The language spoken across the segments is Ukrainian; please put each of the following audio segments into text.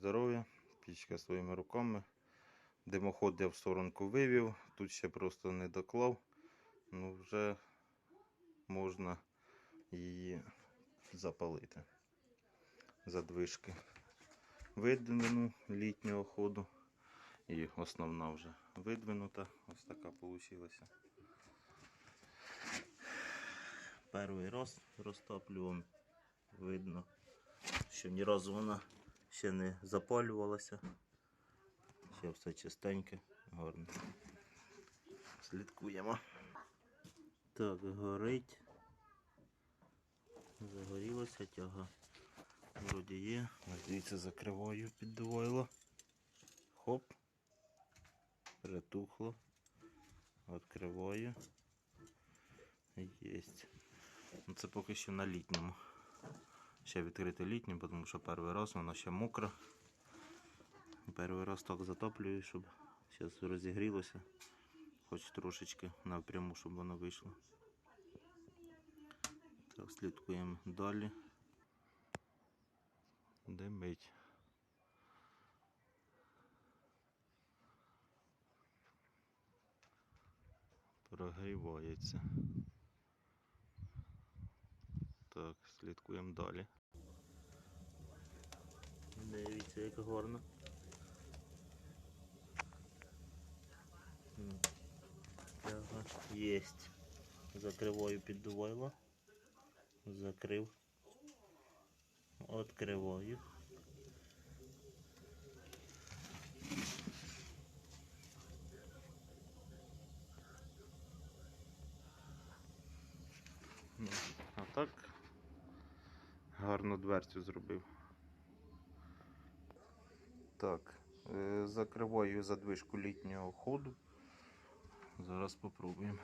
здоров'я. Пічка своїми руками. Димоход я в сторонку вивів. Тут ще просто не доклав. Ну вже можна її запалити. Задвижки. Видвину літнього ходу. І основна вже видвинута. Ось така вийшла. Перший раз розтоплю, видно, що ні разу вона ще не запалювалася. Ще все чистеньке, гарно. Слідкуємо. Так, горить. Загорілася тяга. Вроді є. Дивіться, закриваю під двойло. Хоп. Притухло. Відкриваю. Єсть. Ну, Це поки що на літньому. Ще відкрити літню, тому що перший раз вона ще мокра. Перший раз так затоплюю, щоб зараз розігрілося. Хоч трошечки напряму, щоб воно вийшло. Так, слідкуємо далі. Димить. Прогрівається. Так, слідкуємо далі. Дивіться, як гарно. Ага, єсть. Закриваю піддувайло. Закрив. Откриваю. Ну, А так гарну дверцю зробив. Так, е, закриваю задвижку літнього ходу. Зараз попробуємо.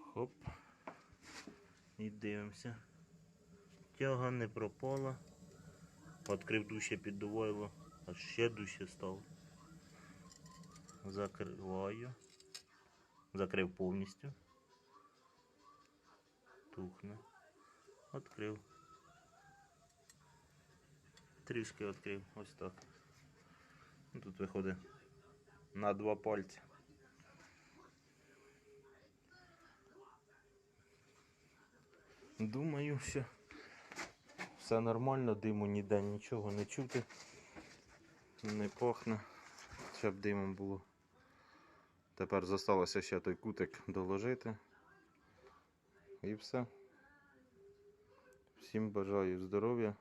Хоп. І дивимося. Тяга не пропала. Відкрив дуще піддувайло, а ще дужче стало. Закриваю. Закрив повністю. Тухне. Відкрив. Трішки відкрив. Ось так. Ну, Тут виходить на два пальці. Думаю, що все нормально, диму ніде нічого не чути, не пахне, щоб димом було. Тепер залишилося ще той кутик доложити. І все. Всім бажаю здоров'я,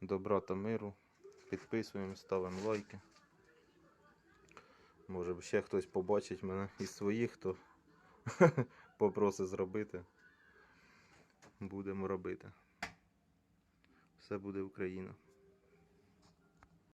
добра та миру. Підписуємо, ставимо лайки. Може ще хтось побачить мене із своїх, хто попросить зробити. Будемо робити. Все буде Україна.